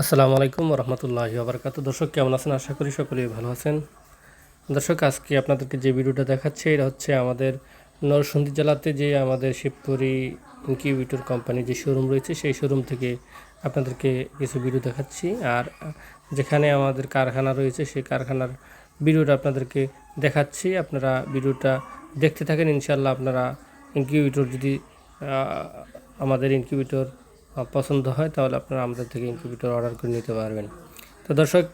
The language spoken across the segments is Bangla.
আসসালামু আলাইকুম রহমতুল্লাহ আবরকাত দর্শক, কেমন আছেন? আশা করি সকলেই ভালো আছেন। দর্শক, আজকে আপনাদেরকে যে ভিডিওটা দেখাচ্ছে, এটা হচ্ছে আমাদের নরসিংদী জেলাতে যে আমাদের শিবপুরি ইনকিউবেটর কোম্পানি যে শোরুম রয়েছে, সেই শোরুম থেকে আপনাদেরকে কিছু ভিডিও দেখাচ্ছি। আর যেখানে আমাদের কারখানা রয়েছে, সেই কারখানার ভিডিওটা আপনাদেরকে দেখাচ্ছি। আপনারা ভিডিওটা দেখতে থাকেন ইনশাল্লাহ আপনারা ইনকিউবেটর যদি আমাদের ইনকিউবেটর পছন্দ হয়, তাহলে আপনারা আমাদের থেকে ইনকিউবেটর অর্ডার করে নিতে পারবেন। তো দর্শক,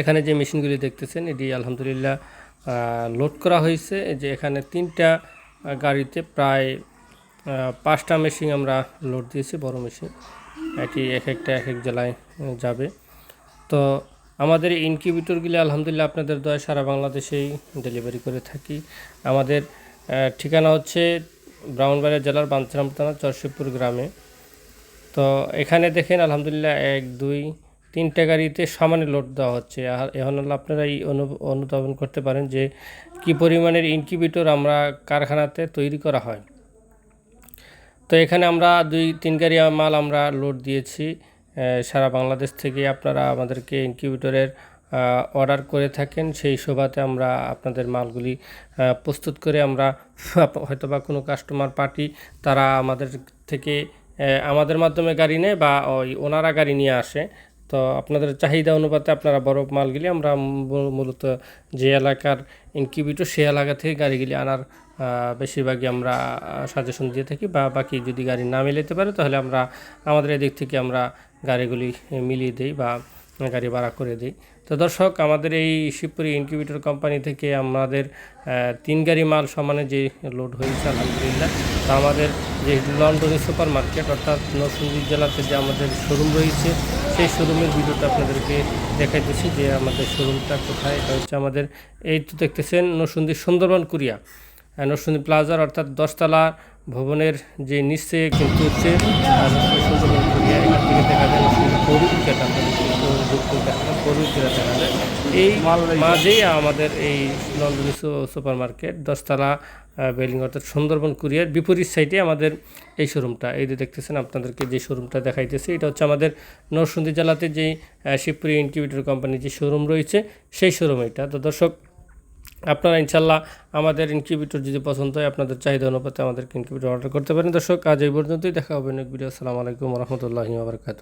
এখানে যে মেশিনগুলি দেখতেছেন, এটি আলহামদুলিল্লাহ লোড করা হয়েছে। যে এখানে তিনটা গাড়িতে প্রায় পাঁচটা মেশিন আমরা লোড দিয়েছি, বড় মেশিন এটি এক একটা এক এক জেলায় যাবে। তো আমাদের ইনকিউবেটরগুলি আলহামদুলিল্লাহ আপনাদের দয়া, সারা বাংলাদেশেই ডেলিভারি করে থাকি। আমাদের ঠিকানা হচ্ছে ব্রাউনবাড়িয়া জেলার বাঞ্ছারাম থানা চরশিবপুর গ্রামে। তো এখানে দেখেন আলহামদুলিল্লাহ এক, দুই, তিনটা গাড়িতে সমানে লোড দেওয়া হচ্ছে। আর এখন হলো আপনারা এই অনু- অনুধাবন করতে পারেন যে কি পরিমাণের ইনকিউবেটর আমরা কারখানাতে তৈরি করা হয়। তো এখানে আমরা দুই, তিন গাড়ি মাল আমরা লোড দিয়েছি। সারা বাংলাদেশ থেকে আপনারা আমাদেরকে ইনকিউবেটরের অর্ডার করে থাকেন। সেই শোভাতে আমরা আপনাদের মালগুলি প্রস্তুত করে আমরা হয়তো বা কোনো কাস্টমার পার্টি তারা আমাদের থেকে আমাদের মাধ্যমে গাড়ি নেয় বা ওই ওনারা গাড়ি নিয়ে আসে। তো আপনাদের চাহিদা অনুপাতে আপনারা বড় মালগুলি আমরা মূলত যে এলাকার ইনকিউবিটো সে এলাকা থেকে গাড়িগুলি আনার বেশিরভাগই আমরা সাজেশন দিয়ে থাকি বা বাকি যদি গাড়ি না মিলেতে পারে তাহলে আমরা, আমাদের এদিক থেকে আমরা গাড়িগুলি মিলিয়ে দিই বা গাড়ি ভাড়া করে দিই। তো দর্শক, আমাদের এই শিবপুরি ইনকিউবেটর কোম্পানি থেকে আমাদের তিন গাড়ি মাল সমানে যে লোড হয়েছে, আলহামদুলিল্লাহ। তা আমাদের যে লন্ডনী সুপার মার্কেট অর্থাৎ নরসিংদী জেলাতে যে আমাদের শোরুম রয়েছে, সেই শোরুমের ভিডিওটা আপনাদেরকে দেখাইতেছি যে আমাদের শোরুমটা কোথায়। এটা হচ্ছে আমাদের, এই তো দেখতেছেন নরসিংদী সুন্দরবন কুরিয়া। নরসিংদী প্লাজার, অর্থাৎ দশতলা ভবনের যে নিচে কিন্তু হচ্ছে সুন্দরবন কুরিয়া। এখান থেকে দেখা যায় নরসিংদী পৌরুকেট আপনাদের পৌরুকেরা দেখা যায়। এই মাঝেই আমাদের এই নন্দনী সুপার মার্কেট দশতলা বিল্ডিং অর্থাৎ সুন্দরবন কুরিয়ার বিপরীত সাইডে আমাদের এই শোরুমটা। এই যে দেখতেছেন আপনাদেরকে যে শোরুমটা দেখাইতেছে এটা হচ্ছে আমাদের নরসিংদী জেলাতে আহ, শিবপুরি ইনকিউবেটর কোম্পানির যে শোরুম রয়েছে সেই শোরুম এটা। তো দর্শক আপনারা ইনশাল্লাহ আমাদের ইনকিউবেটর যদি পছন্দ হয় আপনাদের চাহিদা অনুপাতে আমাদের ইনকিউবেটর অর্ডার করতে পারেন। দর্শক আজ এই পর্যন্তই। দেখা হবে নেক্সট ভিডিও। আসসালামু আলাইকুম রহমতুল্লাহি আবরকাত